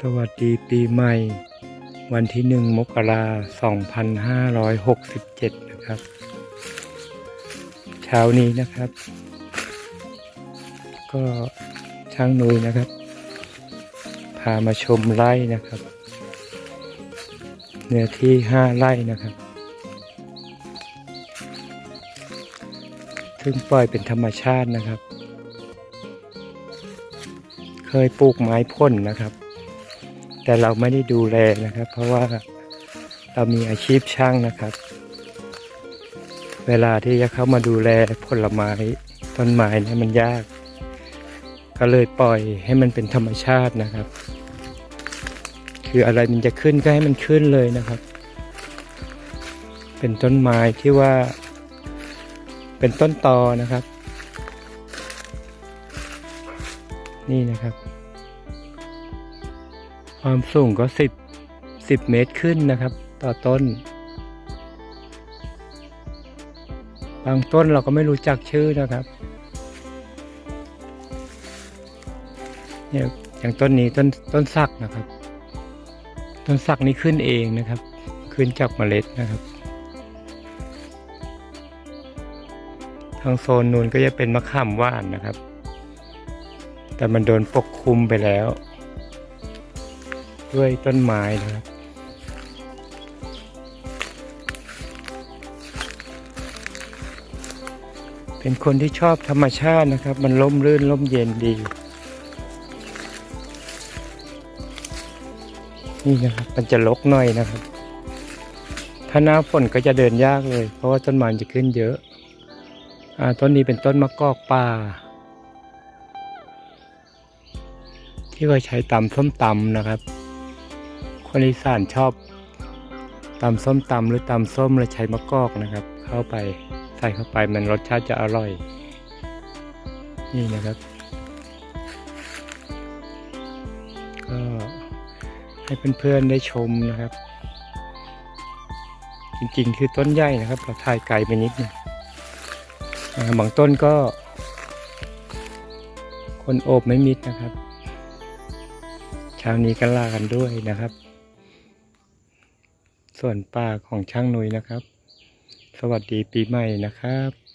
สวัสดีปีใหม่ วันที่หนึ่งมกราสองพันห้าร้อยหกสิบเจ็ดนะครับ เช้านี้นะครับ ก็ช่างนุยนะครับ พามาชมไร่นะครับ เนื้อที่ห้าไร่นะครับซึ่งปล่อยเป็นธรรมชาตินะครับ เคยปลูกไม้พ่นนะครับ แต่เราไม่ได้ดูแลนะครับ เพราะว่าเรามีอาชีพช่างนะครับ เวลาที่จะเข้ามาดูแลผลไม้ต้นไม้เนี่ยมันยาก ก็เลยปล่อยให้มันเป็นธรรมชาตินะครับ คืออะไรมันจะขึ้นก็ให้มันขึ้นเลยนะครับ เป็นต้นไม้ที่ว่า เป็นต้นตอนะครับ นี่นะครับ ความสูงก็สิบสิบเมตรขึ้นนะครับ ต่อต้น บางต้นเราก็ไม่รู้จักชื่อนะครับเนี่ยอย่างต้นนี้ต้นต้นสักนะครับ ต้นสักนี้ขึ้นเองนะครับ ขึ้นจากเมล็ดนะครับ ทางโซนนูนก็จะเป็นมะขามว่านนะครับ แต่มันโดนปกคลุมไปแล้ว ด้วยต้นไม้นะครับเป็นคนที่ชอบธรรมชาตินะครับ มันร่มรื่นร่มเย็นดี นี่นะครับมันจะลกหน่อยนะครับ ถ้าหน้าฝนก็จะเดินยากเลย เพราะว่าต้นไม้จะขึ้นเยอะอ่าต้นนี้เป็นต้นมะกอกป่า ที่ว่าใช้ตำส้มตำนะครับ คนอีสานชอบตำส้มตำหรือตำส้มแล้วใช้มะกอกนะครับ เข้าไปใส่เข้าไปมันรสชาติจะอร่อย นี่นะครับก็ให้เพื่อนๆได้ชมนะครับ จริงๆ คือต้นใหญ่นะครับ เราถ่ายไกลไปนิดหนึงอ่าบางต้นก็ คนโอบไม่มิดนะครับ ช้านี้ก็ลากันด้วยนะครับ ส่วนป่าของช่างนุยนะครับ สวัสดีปีใหม่นะครับ